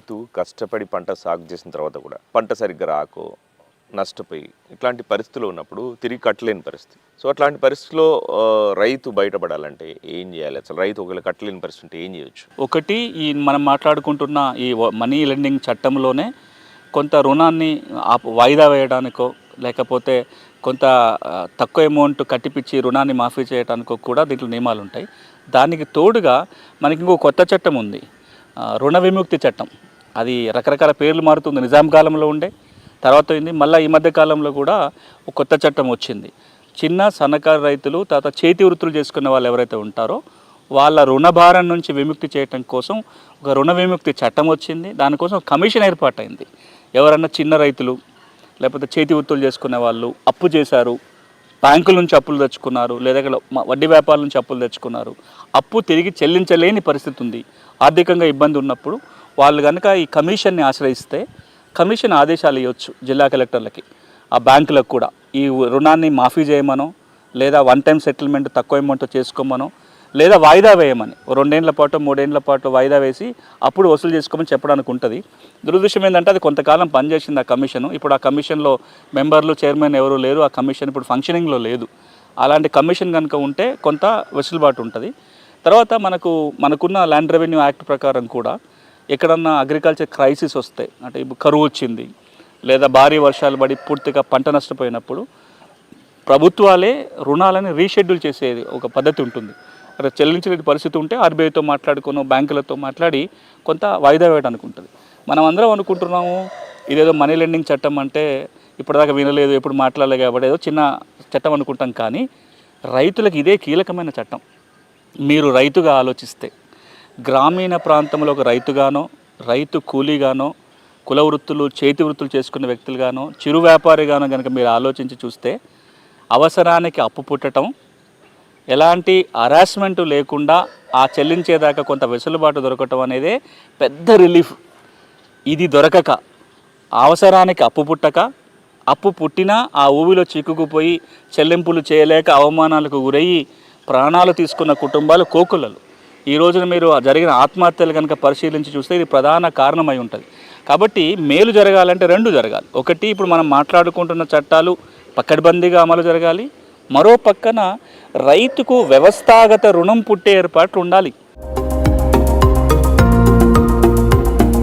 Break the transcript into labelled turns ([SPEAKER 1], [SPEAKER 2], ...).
[SPEAKER 1] రైతు కష్టపడి పంట సాగు చేసిన తర్వాత కూడా పంట సరిగ్గా రాకో నష్టపోయి ఇట్లాంటి పరిస్థితులు ఉన్నప్పుడు తిరిగి కట్టలేని పరిస్థితి. సో అట్లాంటి పరిస్థితిలో రైతు బయటపడాలంటే ఏం చేయాలి? అసలు రైతు ఒకవేళ కట్టలేని పరిస్థితి ఉంటే ఏం చేయొచ్చు?
[SPEAKER 2] ఒకటి ఈ మనం మాట్లాడుకుంటున్న ఈ మనీ లెండింగ్ చట్టంలోనే కొంత రుణాన్ని వాయిదా వేయడానికో లేకపోతే కొంత తక్కువ అమౌంట్ కట్టిపిచ్చి రుణాన్ని మాఫీ చేయడానికో కూడా దీంట్లో నియమాలు ఉంటాయి దానికి తోడుగా మనకి ఇంకో కొత్త చట్టం ఉంది. రుణ విముక్తి చట్టం. అది రకరకాల పేర్లు మారుతుంది. నిజాం కాలంలో ఉండే తర్వాత అయింది మళ్ళీ ఈ మధ్య కాలంలో కూడా ఒక కొత్త చట్టం వచ్చింది. చిన్న సన్నకారు రైతులు తర్వాత చేతి వృత్తులు చేసుకునే వాళ్ళు ఎవరైతే ఉంటారో వాళ్ళ రుణభారం నుంచి విముక్తి చేయటం కోసం ఒక రుణ విముక్తి చట్టం వచ్చింది. దానికోసం కమిషన్ ఏర్పాటైంది. ఎవరన్నా చిన్న రైతులు లేకపోతే చేతి వృత్తులు చేసుకునే వాళ్ళు అప్పు చేశారు బ్యాంకుల నుంచి అప్పులు తెచ్చుకున్నారు లేదా వడ్డీ వ్యాపారాల నుంచి అప్పులు తెచ్చుకున్నారు అప్పు తిరిగి చెల్లించలేని పరిస్థితి ఉంది. ఆర్థికంగా ఇబ్బంది ఉన్నప్పుడు వాళ్ళు కనుక ఈ కమిషన్ని ఆశ్రయిస్తే కమిషన్ ఆదేశాలు ఇవ్వచ్చు జిల్లా కలెక్టర్లకి ఆ బ్యాంకులకు కూడా. ఈ రుణాన్ని మాఫీ చేయమనో లేదా వన్ టైం సెటిల్మెంట్ తక్కువ అమౌంట్ చేసుకోమనో లేదా వాయిదా వేయమని. రెండేళ్ళ పాటు మూడేళ్ళ పాటు వాయిదా వేసి అప్పుడు వసూలు చేసుకోమని చెప్పడానికి ఉంటుంది. దురదృష్టం ఏంటంటే అది కొంతకాలం పనిచేసింది ఆ కమిషన్. ఇప్పుడు ఆ కమిషన్లో మెంబర్లు చైర్మన్ ఎవరు లేరు ఆ కమిషన్ ఇప్పుడు ఫంక్షనింగ్లో లేదు. అలాంటి కమిషన్ కనుక ఉంటే కొంత వెసులుబాటు ఉంటుంది. తర్వాత మనకు మనకున్న ల్యాండ్ రెవెన్యూ యాక్ట్ ప్రకారం కూడా ఎక్కడన్నా అగ్రికల్చర్ క్రైసిస్ వస్తాయి అంటే ఇప్పుడు కరువు వచ్చింది లేదా భారీ వర్షాలు పడి పూర్తిగా పంట నష్టపోయినప్పుడు ప్రభుత్వాలే రుణాలని రీషెడ్యూల్ చేసేది ఒక పద్ధతి ఉంటుంది. అక్కడ చెల్లించలేని పరిస్థితి ఉంటే ఆర్బీఐతో మాట్లాడుకుని బ్యాంకులతో మాట్లాడి కొంత వాయిదా వేయడానికి ఉంటుంది. మనం అందరం అనుకుంటున్నాము ఇదేదో మనీ లెండింగ్ చట్టం అంటే ఇప్పటిదాకా వినలేదు ఎప్పుడు మాట్లాడలేదు కాబట్టి ఏదో చిన్న చట్టం అనుకుంటాం కానీ రైతులకు ఇదే కీలకమైన చట్టం. మీరు రైతుగా ఆలోచిస్తే గ్రామీణ ప్రాంతంలో ఒక రైతుగానో రైతు కూలీగానో కుల వృత్తులు చేతి వృత్తులు చేసుకునే వ్యక్తులుగానో చిరు వ్యాపారిగానో కనుక మీరు ఆలోచించి చూస్తే అవసరానికి అప్పు పుట్టడం ఎలాంటి హరాస్మెంటు లేకుండా ఆ చెల్లించేదాకా కొంత వెసులుబాటు దొరకటం అనేదే పెద్ద రిలీఫ్ ఇది దొరకక. అవసరానికి అప్పు పుట్టక. అప్పు పుట్టినా ఆ ఊవిలో చిక్కుకుపోయి చెల్లింపులు చేయలేక అవమానాలకు గురయ్యి ప్రాణాలు తీసుకున్న కుటుంబాలు కోకులలు. ఈ రోజున మీరు జరిగిన ఆత్మహత్యలు కనుక పరిశీలించి చూస్తే ఇది ప్రధాన కారణమై ఉంటుంది. కాబట్టి మేలు జరగాలంటే రెండు జరగాలి. ఒకటి ఇప్పుడు మనం మాట్లాడుకుంటున్న చట్టాలు పక్కడబందీగా అమలు జరగాలి. మరో పక్కన రైతుకు వ్యవస్థాగత రుణం పుట్టే ఏర్పాట్లు ఉండాలి.